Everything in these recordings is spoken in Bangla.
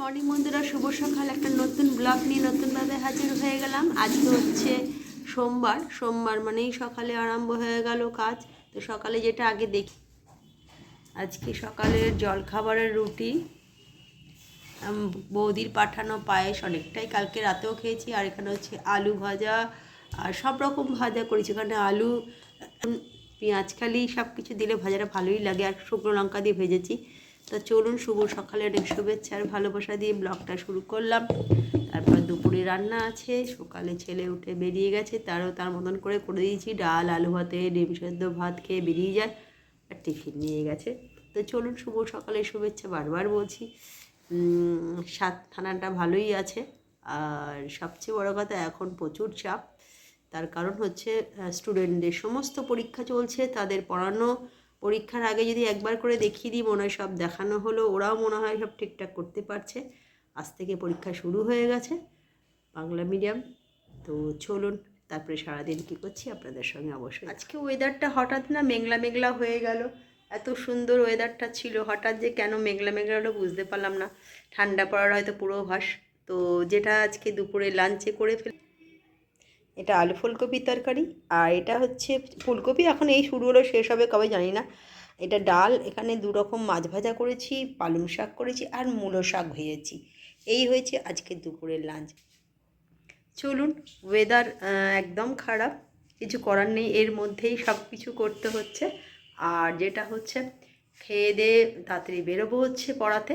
মর্নিং বন্ধুরা, শুভ সকাল। একটা নতুন ব্লগ নিয়ে নতুনভাবে হাজির হয়ে গেলাম। আজকে হচ্ছে সোমবার। সোমবার মানেই সকালে আরম্ভ হয়ে গেল কাজ। তো সকালে যেটা আগে দেখি, আজকে সকালের জলখাবারের রুটি। বৌদির পাঠানো পায়েস অনেকটাই কালকে রাতেও খেয়েছি, আর এখানে হচ্ছে আলু ভাজা, আর সব রকম ভাজা করেছি। এখানে আলু পেঁয়াজখালি সব কিছু দিলে ভাজাটা ভালোই লাগে, আর শুকনো লঙ্কা দিয়ে ভেজেছি। তো চলুন শুভ সকালে অনেক শুভেচ্ছা আর ভালোবাসা দিয়ে ব্লগটা শুরু করলাম। তারপর দুপুরে রান্না আছে, সকালে ছেলে উঠে বেরিয়ে গেছে, তারও তার মতন করে করে দিয়েছি, ডাল, আলু ভাতে, ডিম সেদ্ধ ভাত খেয়ে বেরিয়ে যায় আর টিফিন নিয়ে গেছে। তো চলুন শুভ সকালে শুভেচ্ছা বারবার বলছি স্বাদ ঠান্ডাটা ভালোই আছে আর সবচেয়ে বড় কথা এখন প্রচুর চাপ। তার কারণ হচ্ছে স্টুডেন্টদের সমস্ত পরীক্ষা চলছে, তাদের পড়ানো পরীক্ষার আগে যদি একবার করে দেখিয়ে দিই, মনে হয় সব দেখানো হলো। ওরাও মনে হয় সব ঠিকঠাক করতে পারছে। আজ থেকে পরীক্ষা শুরু হয়ে গেছে। বাংলা মিডিয়াম। তো চলুন, তারপরে সারাদিন কী করছি আপনাদের সঙ্গে অবশ্যই আজকে ওয়েদারটা হঠাৎ না মেঘলা মেঘলা হয়ে গেল। এত সুন্দর ওয়েদারটা ছিল। হঠাৎ যে কেন মেঘলা মেঘলা হলো বুঝতে পারলাম না। ঠান্ডা পড়ার হয়তো পুরো ভাস। তো যেটা আজকে দুপুরে লাঞ্চে করে ফেল এটা আলু ফুলকপির তরকারি, আর এটা হচ্ছে ফুলকপি। এখন এই শুরু হলো, শেষ হবে, কবে জানি না। এটা ডাল, এখানে দু রকম মাছ ভাজা করেছি, পালং শাক করেছি, আর মূলো শাক ভেজেছি। এই হয়েছে আজকে দুপুরের লাঞ্চ। চলুন ওয়েদার একদম খারাপ, কিছু করার নেই, এর মধ্যেই সব কিছু করতে হচ্ছে। আর যেটা হচ্ছে, খেয়ে দিয়ে তাড়াতাড়ি বেরোবো হচ্ছে পড়াতে,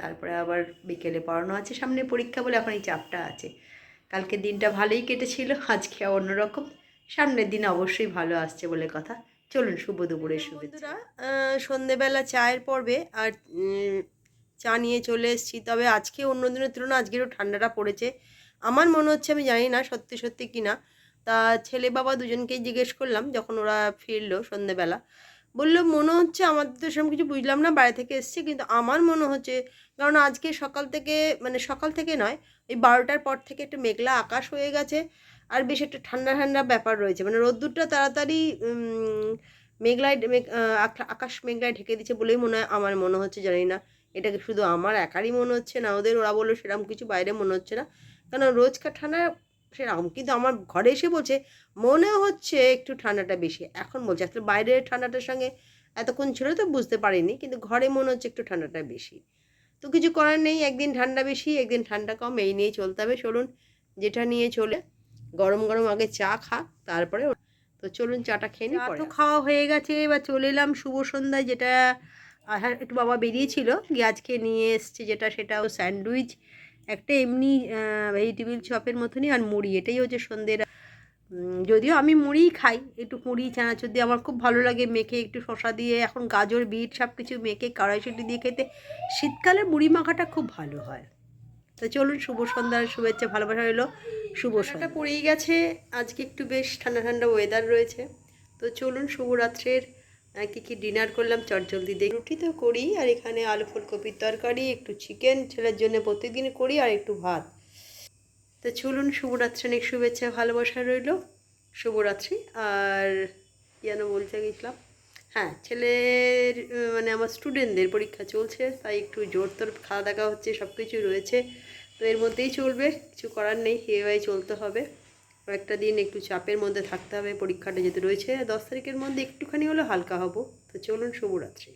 তারপরে আবার বিকেলে পড়ানো আছে, সামনে পরীক্ষা বলে এখন এই চাপটা আছে। কালকের দিনটা ভালোই কেটেছিল আজকে অন্যরকম। সামনের দিন অবশ্যই ভালো আসছে বলে কথা। চলুন শুভ দুপুরের শুভেচ্ছা। সন্ধেবেলা চায়ের পর্বে আর চা নিয়ে চলে এসেছি। তবে আজকে অন্য দিনের তুলনায় আজকেরও ঠান্ডাটা পড়েছে। আমার মনে হচ্ছে আমি জানি না সত্যি সত্যি কি না তা ছেলে বাবা দুজনকেই জিজ্ঞেস করলাম যখন ওরা ফিরলো সন্ধেবেলা। বলল মনে হচ্ছে আমাদের তো সেরকম কিছু বুঝলাম না, বাইরে থেকে এসছে। কিন্তু আমার মনে হচ্ছে, কারণ আজকে সকাল থেকে মানে সকাল থেকে নয়, ওই বারোটার পর থেকে একটু মেঘলা আকাশ হয়ে গেছে। আর বেশ একটা ঠান্ডা ঠান্ডা ব্যাপার রয়েছে। মানে রোদ্দুরটা তাড়াতাড়ি মেঘলায়, মেঘ আকাশ মেঘলায় ঢেকে দিচ্ছে বলেই মনে হয়, আমার মনে হচ্ছে, জানি না। এটাকে শুধু আমার একারই মনে হচ্ছে না, ওদের, ওরা বলল সেরকম কিছু বাইরে মনে হচ্ছে না। কারণ রোজকার ঠান্ডা সেরকম কিন্তু আমার ঘরে এসে বলছে মনে হচ্ছে একটু ঠান্ডাটা বেশি। এখন বলছে আসলে বাইরের ঠান্ডাটার সঙ্গে এতক্ষণ ছিল তো বুঝতে পারিনি কিন্তু ঘরে মনে হচ্ছে একটু ঠান্ডাটা বেশি। তো কিছু করার নেই একদিন ঠান্ডা বেশি একদিন ঠান্ডা কম এই নিয়ে চলতে হবে। চলুন যেটা নিয়ে চলে গরম গরম আগে চা খা তারপরে তো চলুন চাটা খেয়ে নিই তো খাওয়া হয়ে গেছে এবার চলে এলাম শুভ সন্ধ্যায় যেটা আসার একটু বাবা বেরিয়েছিল গিয়ে আজকে নিয়ে এসছে যেটা সেটাও স্যান্ডউইচ। একটা এমনি ভেজিটেবিল চপের মতনই আর মুড়ি। এটাই হচ্ছে সন্ধ্যের যদিও আমি মুড়িই খাই একটু মুড়ি চানাচুর দিয়ে আমার খুব ভালো লাগে মেখে একটু শশা দিয়ে এখন গাজর বিট সব কিছু মেখে কড়াইশুটি দিয়ে খেতে। শীতকালে মুড়ি মাখাটা খুব ভালো হয়। তো চলুন শুভ সন্ধ্যার শুভেচ্ছা ভালোবাসা হলো শুভ সন্ধ্যা। পড়েই গেছে আজকে একটু বেশ ঠান্ডা ঠান্ডা ওয়েদার রয়েছে। তো চলুন শুভরাত্রের কী কী ডিনার করলাম চটজলদি দিয়ে রুটি তো করি, আর এখানে আলু ফুলকপির তরকারি, একটু চিকেন, ছেলের জন্য প্রতিদিন করি, আর একটু ভাত। তো চলুন শুভরাত্রি অনেক শুভেচ্ছা, ভালোবাসা রইল। শুভরাত্রি, আর যেন বলতে গেছিলাম হ্যাঁ ছেলের মানে আমার স্টুডেন্টদের পরীক্ষা চলছে, তাই একটু জোর তোর খাওয়া দাওয়া হচ্ছে সব কিছু রয়েছে, তো এর মধ্যেই চলবে, কিছু করার নেই এভাবে চলতে হবে। কয়েকটা দিন একটু চাপের মধ্যে থাকতে হবে, পরীক্ষাটা যেতে রয়েছে, দশ তারিখের মধ্যে একটুখানি হলেও হালকা হব। তো চলুন শুভরাত্রি।